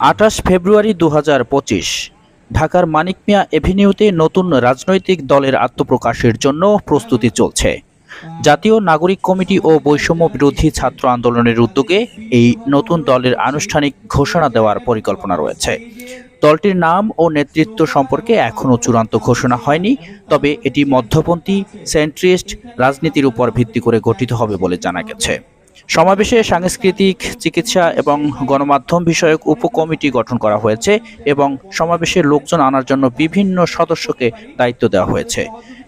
আঠাশ ফেব্রুয়ারি দু হাজার পঁচিশ, ঢাকার মানিক মিয়া এভিনিউতে নতুন রাজনৈতিক দলের আত্মপ্রকাশের জন্য প্রস্তুতি চলছে। জাতীয় নাগরিক কমিটি ও বৈষম্য বিরোধী ছাত্র আন্দোলনের উদ্যোগে এই নতুন দলের আনুষ্ঠানিক ঘোষণা দেওয়ার পরিকল্পনা রয়েছে। দলটির নাম ও নেতৃত্ব সম্পর্কে এখনও চূড়ান্ত ঘোষণা হয়নি, তবে এটি মধ্যপন্থী সেন্ট্রিস্ট রাজনীতির উপর ভিত্তি করে গঠিত হবে বলে জানা গেছে। সমাবেশে সাংস্কৃতিক, চিকিৎসা এবং গণমাধ্যম বিষয়ক উপকমিটি গঠন করা হয়েছে এবং সমাবেশে লোকজন আনার জন্য বিভিন্ন সদস্যকে দায়িত্ব দেওয়া হয়েছে।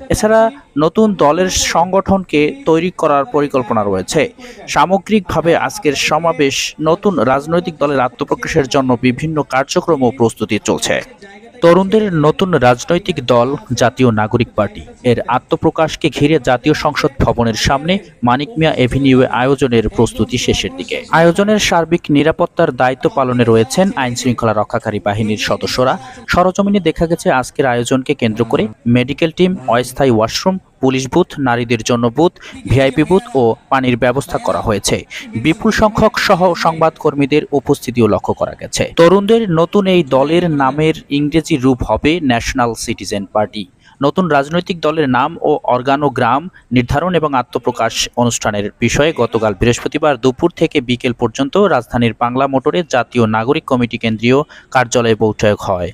এছাড়া নতুন দলের সংগঠনকে তৈরি করার পরিকল্পনা রয়েছে। সামগ্রিকভাবে আজকের সমাবেশ নতুন রাজনৈতিক দলের আত্মপ্রকাশের জন্য বিভিন্ন কার্যক্রম ও প্রস্তুতি চলছে। তরুণদের নতুন রাজনৈতিক দল, জাতীয় নাগরিক পার্টি। এর আত্মপ্রকাশকে ঘিরে জাতীয় সংসদ ভবনের সামনে মানিক মিয়া এভিনিউ আয়োজনের প্রস্তুতি শেষের দিকে। আয়োজনের সার্বিক নিরাপত্তার দায়িত্ব পালনে রয়েছেন আইন শৃঙ্খলা রক্ষাকারী বাহিনীর সদস্যরা। সরজমিনে দেখা গেছে আজকের আয়োজনকে কেন্দ্র করে মেডিকেল টিম, অস্থায়ী ওয়াশরুম পুলিশ বুথ, নারীদের জন্য বুথ, ভিআইপি বুথ ও পানির ব্যবস্থা করা হয়েছে। বিপুল সংখ্যক সহ সংবাদকর্মীদের উপস্থিতিও লক্ষ্য করা গেছে। তরুণদের নতুন এই দলের নামের ইংরেজি রূপ হবে ন্যাশনাল সিটিজেন পার্টি। নতুন রাজনৈতিক দলের নাম ও অর্গানোগ্রাম নির্ধারণ এবং আত্মপ্রকাশ অনুষ্ঠানের বিষয়ে গতকাল বৃহস্পতিবার দুপুর থেকে বিকেল পর্যন্ত রাজধানীর বাংলা মোটরে জাতীয় নাগরিক কমিটি কেন্দ্রীয় কার্যালয়ে বৈঠক হয়।